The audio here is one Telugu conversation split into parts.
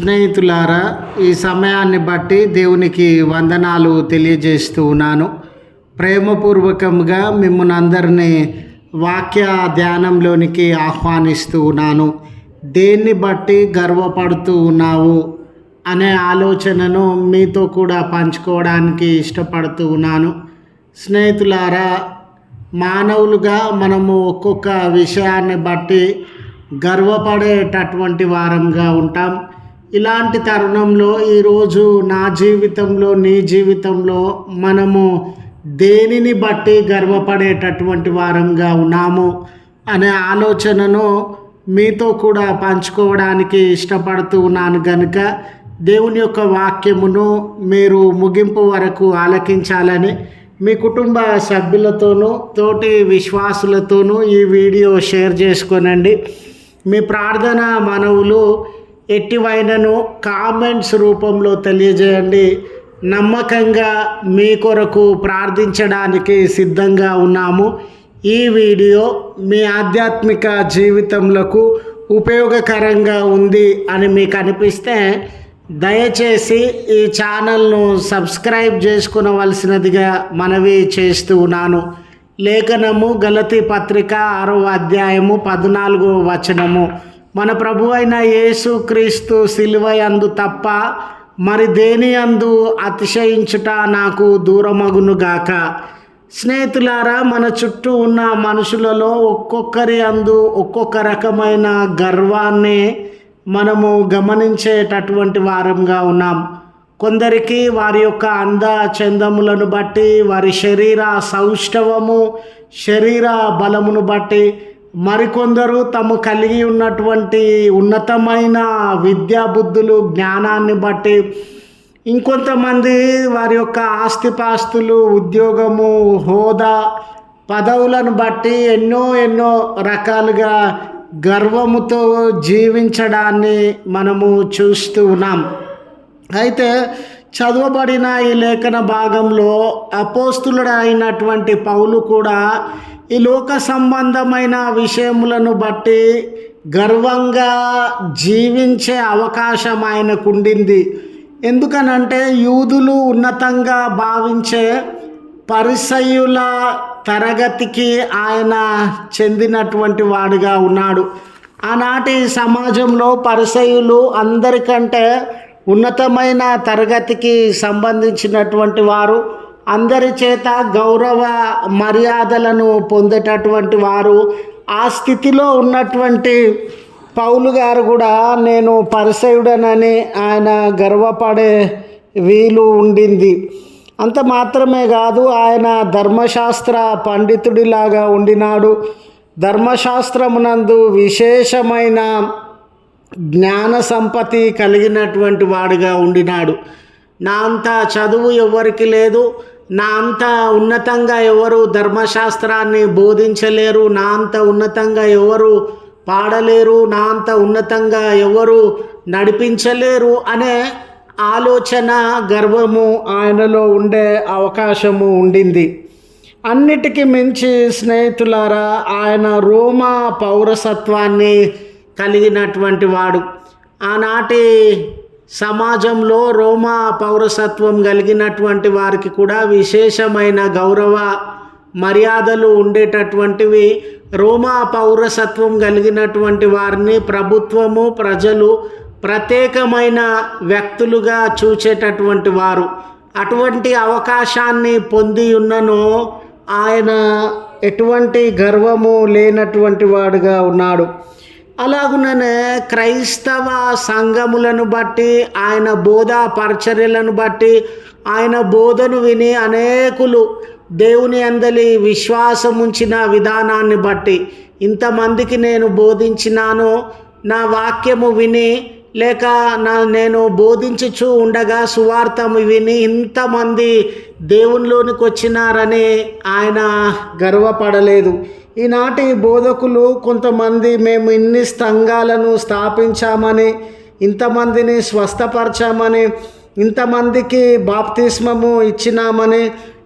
స్నేహితులారా ఈ సమయాన్ని బట్టి దేవునికి వందనాలు తెలియజేస్తూ ఉన్నాను. ప్రేమపూర్వకంగా మిమ్మల్ని అందరినీ వాక్య ధ్యానంలోనికి ఆహ్వానిస్తూ ఉన్నాను. దేన్ని బట్టి గర్వపడుతూ ఉన్నావు అనే ఆలోచనను మీతో కూడా పంచుకోవడానికి ఇష్టపడుతూ ఉన్నాను. స్నేహితులారా మానవులుగా మనము ఒక్కొక్క విషయాన్ని బట్టి గర్వపడేటటువంటి వారంగా ఉంటాం. ఇలాంటి తరుణంలో ఈరోజు నా జీవితంలో నీ జీవితంలో మనము దేనిని బట్టి గర్వపడేటటువంటి వారంగా ఉన్నాము అనే ఆలోచనను మీతో కూడా పంచుకోవడానికి ఇష్టపడుతూ ఉన్నాను కనుక దేవుని యొక్క వాక్యమును మీరు ముగింపు వరకు ఆలకించాలని మీ కుటుంబ సభ్యులతోనూ తోటి విశ్వాసులతోనూ ఈ వీడియో షేర్ చేసుకోనండి. మీ ప్రార్థన మనవులు ఎట్టివైనను కామెంట్స్ రూపంలో తెలియజేయండి. నమ్మకంగా మీ కొరకు ప్రార్థించడానికి సిద్ధంగా ఉన్నాము. ఈ వీడియో మీ ఆధ్యాత్మిక జీవితంలో ఉపయోగకరంగా ఉంది అని మీకు అనిపిస్తే దయచేసి ఈ ఛానల్ను సబ్స్క్రైబ్ చేసుకునవలసినదిగా మనవి చేస్తూ ఉన్నాను. లేఖనము గలతి పత్రిక ఆరో అధ్యాయము పద్నాలుగో వచనము. మన ప్రభు అయిన యేసు క్రీస్తు సిలువయందు తప్ప మరి దేని అందు అతిశయించుట నాకు దూరమగునుగాక స్నేహితులారా మన చుట్టూ ఉన్న మనుషులలో ఒక్కొక్కరి అందు ఒక్కొక్క రకమైన గర్వాన్ని మనము గమనించేటటువంటి వారంగా ఉన్నాం. కొందరికి వారి యొక్క అంద చందములను బట్టి వారి శరీర సౌష్ఠవము శరీర బలమును బట్టి మరికొందరు తమ కలిగి ఉన్నటువంటి ఉన్నతమైన విద్యా బుద్ధులు జ్ఞానాన్ని బట్టి ఇంకొంతమంది వారి యొక్క ఆస్తిపాస్తులు ఉద్యోగము హోదా పదవులను బట్టి ఎన్నో ఎన్నో రకాలుగా గర్వముతో జీవించడాన్ని మనము చూస్తూ ఉన్నాం. అయితే చదవబడిన ఈ లేఖన భాగంలో అపోస్తులుడైనటువంటి పౌలు కూడా ఈ లోక సంబంధమైన విషయములను బట్టి గర్వంగా జీవించే అవకాశం ఆయనకు ఉండింది ఎందుకనంటే యూదులు ఉన్నతంగా భావించే పరిసయుల తరగతికి ఆయన చెందినటువంటి వాడుగా ఉన్నాడు. ఆనాటి సమాజంలో పరిసయులు అందరికంటే ఉన్నతమైన తరగతికి సంబంధించినటువంటి వారు. అందరి చేత గౌరవ మర్యాదలను పొందేటటువంటి వారు ఆ స్థితిలో ఉన్నటువంటి పౌలు గారు కూడా నేను పరిసయుడనని ఆయన గర్వపడే వీలు ఉండింది. అంత మాత్రమే కాదు ఆయన ధర్మశాస్త్ర పండితుడిలాగా ఉండినాడు. ధర్మశాస్త్రమునందు విశేషమైన జ్ఞాన సంపత్తి కలిగినటువంటి వాడిగా ఉండినాడు. నా అంత చదువు ఎవరికి లేదు. నా అంత ఉన్నతంగా ఎవరు ధర్మశాస్త్రాన్ని బోధించలేరు నా అంత ఉన్నతంగా ఎవరు పాడలేరు నా అంత ఉన్నతంగా ఎవరు నడిపించలేరు అనే ఆలోచన గర్వము ఆయనలో ఉండే అవకాశము ఉండింది. అన్నిటికీ మించి స్నేహితులారా ఆయన రోమా పౌరసత్వాన్ని కలిగినటువంటి వాడు. ఆనాటి సమాజంలో రోమా పౌరసత్వం కలిగినటువంటి వారికి కూడా విశేషమైన గౌరవ మర్యాదలు ఉండేటటువంటివి. రోమా పౌరసత్వం కలిగినటువంటి వారిని ప్రభుత్వము ప్రజలు ప్రత్యేకమైన వ్యక్తులుగా చూచేటటువంటి వారు. అటువంటి అవకాశాన్ని పొంది ఉన్నను ఆయన ఎటువంటి గర్వము లేనటువంటి వాడుగా ఉన్నాడు. అలాగుననే క్రైస్తవ సంఘములను బట్టి ఆయన బోధ పరిచర్యలను బట్టి ఆయన బోధను విని అనేకులు దేవుని అందలి విశ్వాసం ఉంచిన విధానాన్ని బట్టి. ఇంతమందికి నేను బోధించినాను నా వాక్యము విని లేక నా నేను బోధించుచు ఉండగా సువార్తము విని ఇంతమంది దేవునిలోనికి వచ్చినారని ఆయన గర్వపడలేదు. ఈనాటి బోధకులు కొంతమంది మేము ఇన్ని సంఘాలను స్థాపించామని ఇంతమందిని స్వస్థపరచామని ఇంతమందికి బాప్తిస్మము ఇచ్చినామని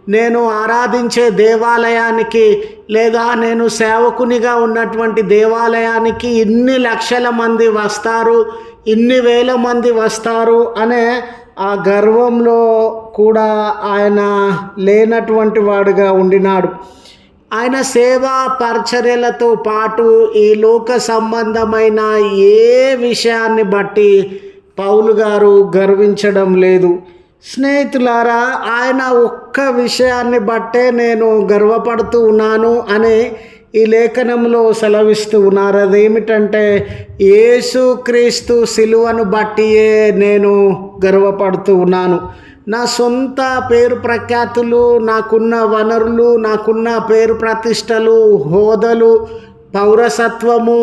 నేను ఆరాధించే దేవాలయానికి లేదా నేను సేవకునిగా ఉన్నటువంటి దేవాలయానికి ఇన్ని లక్షల మంది వస్తారు ఇన్ని వేల మంది వస్తారు అనే ఆ గర్వంలో కూడా ఆయన లేనటువంటి వాడుగా ఉండినాడు. ఆయన సేవా పరిచర్యలతో పాటు ఈ లోక సంబంధమైన ఏ విషయాన్ని బట్టి పౌలు గారు గర్వించడం లేదు. స్నేహితులారా ఆయన ఒక్క విషయాన్ని బట్టే నేను గర్వపడుతూ ఉన్నాను అని ఈ లేఖనంలో సెలవిస్తూ ఉన్నారు. అదేమిటంటే యేసుక్రీస్తు సిలువను బట్టియే నేను గర్వపడుతూ ఉన్నాను. నా సొంత పేరు ప్రఖ్యాతులు నాకున్న వనరులు నాకున్న పేరు ప్రతిష్టలు హోదలు పౌరసత్వము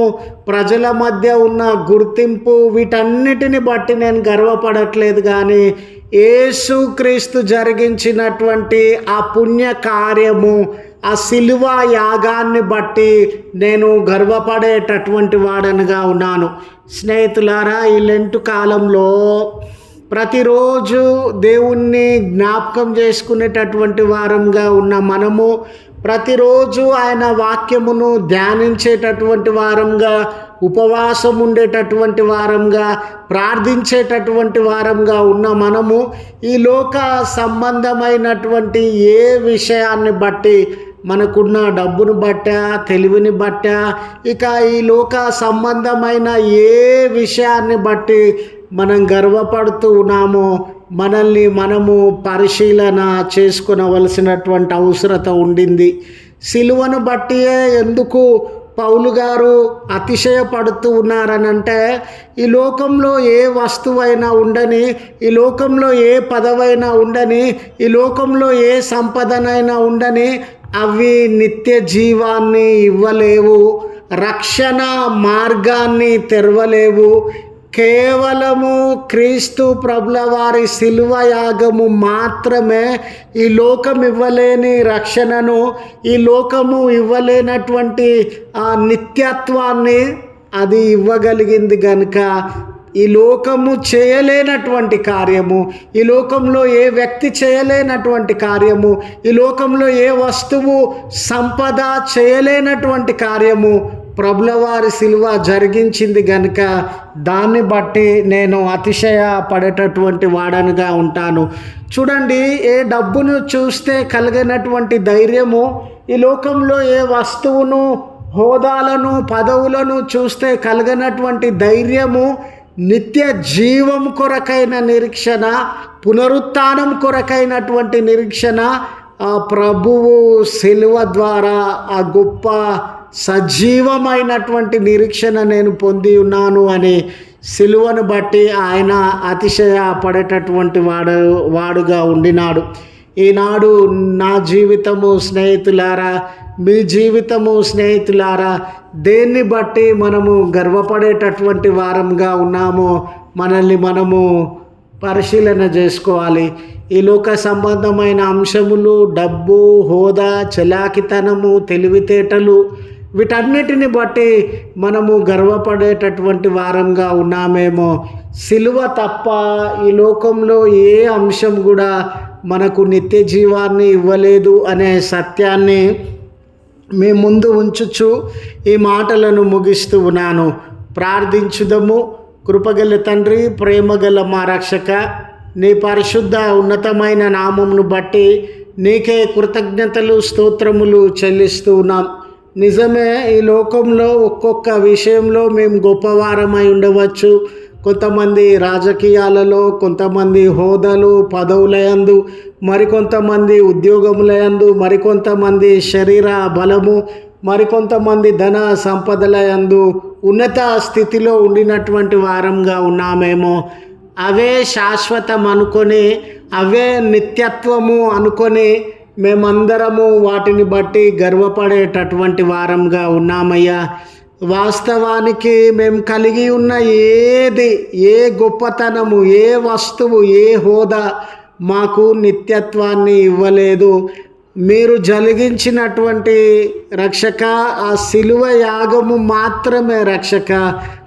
ప్రజల మధ్య ఉన్న గుర్తింపు వీటన్నిటిని బట్టి నేను గర్వపడట్లేదు కానీ ఏసుక్రీస్తు జరిగించినటువంటి ఆ పుణ్య కార్యము ఆ శిలువ యాగాన్ని బట్టి నేను గర్వపడేటటువంటి వాడనిగా ఉన్నాను. స్నేహితులారా ఈ లెంటు కాలంలో ప్రతిరోజు దేవుణ్ణి జ్ఞాపకం చేసుకునేటటువంటి వారంగా ఉన్న మనము ప్రతిరోజు ఆయన వాక్యమును ధ్యానించేటటువంటి వారంగా ఉపవాసం ఉండేటటువంటి వారంగా ప్రార్థించేటటువంటి వారంగా ఉన్న మనము ఈ లోక సంబంధమైనటువంటి ఏ విషయాన్ని బట్టి మనకున్న డబ్బును బట్ట తెలివిని బట్ట ఇక ఈ లోక సంబంధమైన ఏ విషయాన్ని బట్టి మనం గర్వపడుతూ ఉన్నామో మనల్ని మనము పరిశీలన చేసుకునవలసినటువంటి అవసరత ఉండింది. సిలువను బట్టియే ఎందుకు పౌలు గారు అతిశయపడుతూ ఉన్నారనంటే ఈ లోకంలో ఏ వస్తువైనా ఉండని ఈ లోకంలో ఏ పదవైనా ఉండని ఈ లోకంలో ఏ సంపదనైనా ఉండని అవి నిత్య జీవాన్ని ఇవ్వలేవు రక్షణ మార్గాన్ని తెరవలేవు కేవలము క్రీస్తు ప్రభుల వారి శిల్వ యాగము మాత్రమే ఈ లోకం ఇవ్వలేని రక్షణను ఈ లోకము ఇవ్వలేనటువంటి ఆ నిత్యత్వాన్ని అది ఇవ్వగలిగింది కనుక ఈ లోకము చేయలేనటువంటి కార్యము ఈ లోకంలో ఏ వ్యక్తి చేయలేనటువంటి కార్యము ఈ లోకంలో ఏ వస్తువు సంపద చేయలేనటువంటి కార్యము ప్రభులవారి శిలువ జరిగించింది గనుక దాన్ని బట్టి నేను అతిశయ పడేటటువంటి వాడనుగా ఉంటాను. చూడండి ఏ డబ్బును చూస్తే కలిగినటువంటి ధైర్యము ఈ లోకంలో ఏ వస్తువును హోదాలను పదవులను చూస్తే కలిగినటువంటి ధైర్యము నిత్య జీవం కొరకైన నిరీక్షణ పునరుత్నం కొరకైనటువంటి నిరీక్షణ ఆ ప్రభువు శిలువ ద్వారా ఆ గొప్ప సజీవమైనటువంటి నిరీక్షణ నేను పొంది ఉన్నాను అని సిలువను బట్టి ఆయన అతిశయ పడేటటువంటి వాడు వాడుగా ఉండినాడు. ఈనాడు నా జీవితము స్నేహితులారా మీ జీవితము స్నేహితులారా దేన్ని బట్టి మనము గర్వపడేటటువంటి వారంగా ఉన్నామో మనల్ని మనము పరిశీలన చేసుకోవాలి. ఈ లోక సంబంధమైన అంశములు డబ్బు హోదా చలాకితనము తెలివితేటలు వీటన్నిటిని బట్టి మనము గర్వపడేటటువంటి వారంగా ఉన్నామేమో. సిలువ తప్ప ఈ లోకంలో ఏ అంశం కూడా మనకు నిత్య జీవాన్ని ఇవ్వలేదు అనే సత్యాన్ని మీ ముందు ఉంచుచు ఈ మాటలను ముగిస్తూ ఉన్నాను. ప్రార్థించుదము. కృపగల తండ్రి ప్రేమగల మా రక్షక నీ పరిశుద్ధ ఉన్నతమైన నామమును బట్టి నీకే కృతజ్ఞతలు స్తోత్రములు చెల్లిస్తూ ఉన్నాం. నిజమే ఈ లోకంలో ఒక్కొక్క విషయంలో మేము గొప్పవారమై ఉండవచ్చు. కొంతమంది రాజకీయాలలో కొంతమంది హోదాలు పదవులయందు మరికొంతమంది ఉద్యోగములయందు మరికొంతమంది శరీర బలము మరికొంతమంది ధన సంపదలయందు ఉన్నత స్థితిలో ఉండినటువంటి వారంగా ఉన్నామేమో. అవే శాశ్వతం అనుకొని అవే నిత్యత్వము అనుకొని మేమందరము వాటిని బట్టి గర్వపడేటటువంటి వారంగా ఉన్నామయ్యా. వాస్తవానికి మేము కలిగి ఉన్న ఏది ఏ గొప్పతనము ఏ వస్తువు ఏ హోదా మాకు నిత్యత్వాన్ని ఇవ్వలేదు. మీరు జరిగించినటువంటి రక్షక ఆ శిలువ యాగము మాత్రమే రక్షక.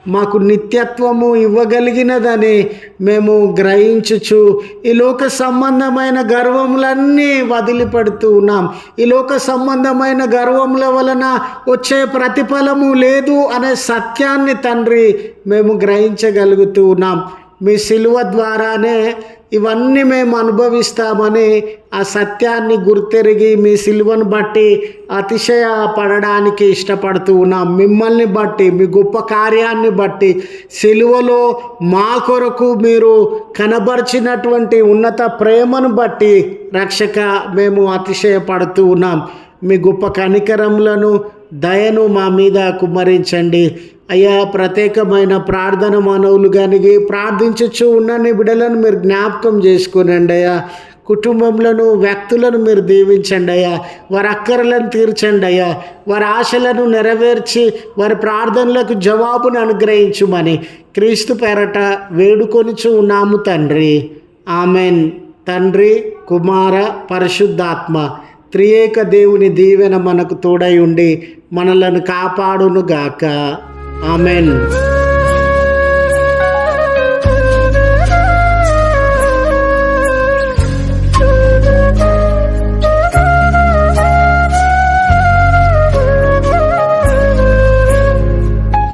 మాకు నిత్యత్వము ఇవ్వగలిగినదని మేము గ్రహించుచు ఈ లోక సంబంధమైన గర్వములన్నీ వదిలిపెడుతూ ఉన్నాం. ఈ లోక సంబంధమైన గర్వముల వలన వచ్చే ప్రతిఫలము లేదు అనే సత్యాన్ని తండ్రి మేము గ్రహించగలుగుతూ ఉన్నాం. మీ శిలువ ద్వారానే ఇవన్నీ మేము అనుభవిస్తామని ఆ సత్యాన్ని గుర్తెరిగి మీ సిలువను బట్టి అతిశయ పడడానికి ఇష్టపడుతూ ఉన్నాం. మిమ్మల్ని బట్టి మీ గొప్ప కార్యాన్ని బట్టి సిలువలో మా కొరకు మీరు కనబరిచినటువంటి ఉన్నత ప్రేమను బట్టి రక్షక మేము అతిశయపడుతూ ఉన్నాం. మీ గొప్ప కనికరములను దయను మా మీద కుమ్మరించండి. అయ్యా ప్రత్యేకమైన ప్రార్థన మానవులు కానీ ప్రార్థించచ్చు ఉన్న బిడలను మీరు జ్ఞాపకం చేసుకోనండి అయ్యా. కుటుంబంలో వ్యక్తులను మీరు దీవించండి అయ్యా. వారి అక్కరలను తీర్చండి అయ్యా. వారి ఆశలను నెరవేర్చి వారి ప్రార్థనలకు జవాబును అనుగ్రహించుమని క్రీస్తు పేరట వేడుకొనిచు ఉన్నాము తండ్రి. ఆమెన్. తండ్రి కుమార పరిశుద్ధాత్మ త్రియేక దేవుని దీవెన మనకు తోడై ఉండి మనలను కాపాడునుగాక. ఆమెన్